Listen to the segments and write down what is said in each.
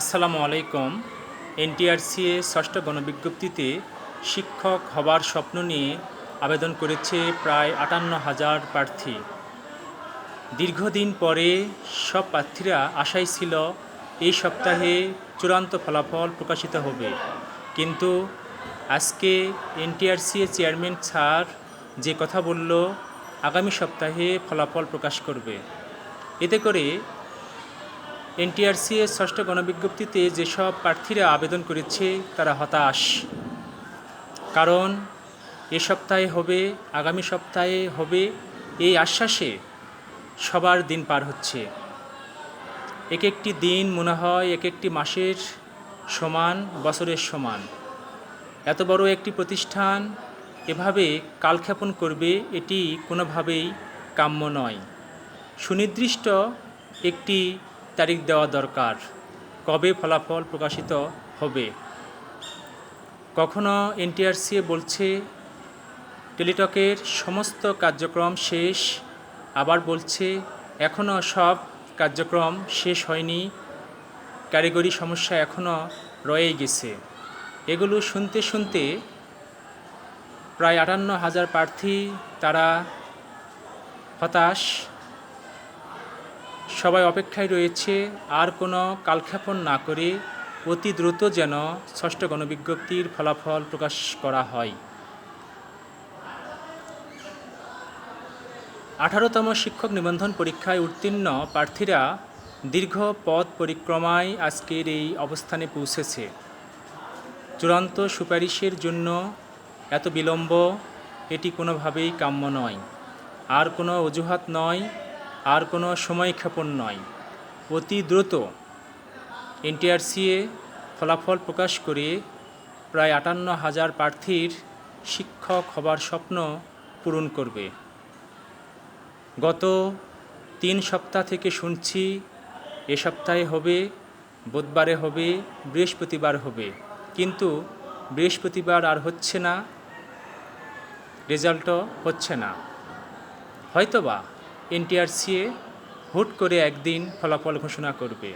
আসসালামু আলাইকুম। এনটিআরসিএ ষষ্ঠ গণবিজ্ঞপ্তিতে শিক্ষক হবার স্বপ্ন নিয়ে আবেদন করেছে প্রায় আটান্ন হাজার প্রার্থী। দীর্ঘদিন পরে সব প্রার্থীরা আশাই ছিল এই সপ্তাহে চূড়ান্ত ফলাফল প্রকাশিত হবে। কিন্তু আজকে এনটিআরসি এনটিআরসিএ চেয়ারম্যান স্যার যে কথা বলল, আগামী সপ্তাহে ফলাফল প্রকাশ করবে। এতে করে এনটিআরসি এর ষষ্ঠ গণবিজ্ঞপ্তিতে যেসব প্রার্থীরা আবেদন করেছে, তারা হতাশ। কারণ, এ সপ্তাহে হবে, আগামী সপ্তাহে হবে, এই আশ্বাসে সবার দিন পার হচ্ছে। এক একটি দিন মনে হয় এক একটি মাসের সমান, বছরের সমান। এত বড় একটি প্রতিষ্ঠান এভাবে কালক্ষেপণ করবে, এটি কোনোভাবেই কাম্য নয়। সুনির্দিষ্ট একটি তারিখ দেওয়া দরকার। কবে ফলাফল প্রকাশিত হবে? কখনো এনটিআরসি বলছে, টেলিটকের সমস্ত কার্যক্রম শেষ, আবার বলছে এখনও সব কার্যক্রম শেষ হয়নি কারিগরি সমস্যা এখনও রয়েই গেছে। এগুলো শুনতে শুনতে প্রায় আটান্ন হাজার প্রার্থী তারা হতাশ। সবাই অপেক্ষায় রয়েছে, আর কোনো কালক্ষেপণ না করে অতি দ্রুত যেন ষষ্ঠ গণবিজ্ঞপ্তির ফলাফল প্রকাশ করা হয়। আঠারোতম শিক্ষক নিবন্ধন পরীক্ষায় উত্তীর্ণ প্রার্থীরা দীর্ঘ পথ পরিক্রমায় আজকের এই অবস্থানে পৌঁছেছে। চূড়ান্ত সুপারিশের জন্য এত বিলম্ব, এটি কোনোভাবেই কাম্য নয়। আর কোনো অজুহাত নয় আর কোনো সময়ক্ষেপণ নয়। অতি দ্রুত এনটিআরসিএ ফলাফল প্রকাশ করে প্রায় আটান্ন হাজার প্রার্থীর শিক্ষক হবার স্বপ্ন পূরণ করবে। গত তিন সপ্তাহ থেকে শুনছি, এ সপ্তাহে হবে, বুধবারে হবে, বৃহস্পতিবার হবে। কিন্তু বৃহস্পতিবার আর হচ্ছে না, রেজাল্টও হচ্ছে না। হয়তোবা এনটিআরসিএ হুট করে একদিন ফলাফল ঘোষণা করবে।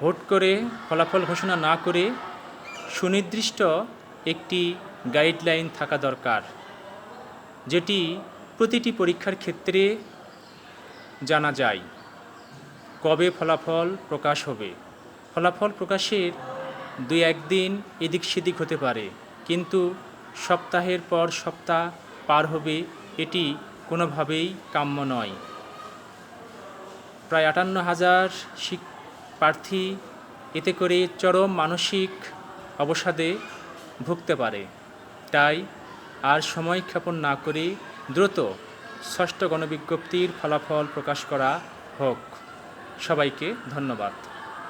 হুট করে ফলাফল ঘোষণা না করে সুনির্দিষ্ট একটি গাইডলাইন থাকা দরকার, যেটি প্রতিটি পরীক্ষার ক্ষেত্রে জানা যায় কবে ফলাফল প্রকাশ হবে। ফলাফল প্রকাশের দুই একদিন এদিক সেদিক হতে পারে, কিন্তু সপ্তাহের পর সপ্তাহ পার হবে, এটি কোনোভাবেই কাম্য নয়। প্রায় আটান্ন হাজার প্রার্থী এতে করে চরম মানসিক অবসাদে ভুগতে পারে। তাই আর সময় ক্ষেপণ না করে দ্রুত ষষ্ঠ গণবিজ্ঞপ্তির ফলাফল প্রকাশ করা হোক। সবাইকে ধন্যবাদ।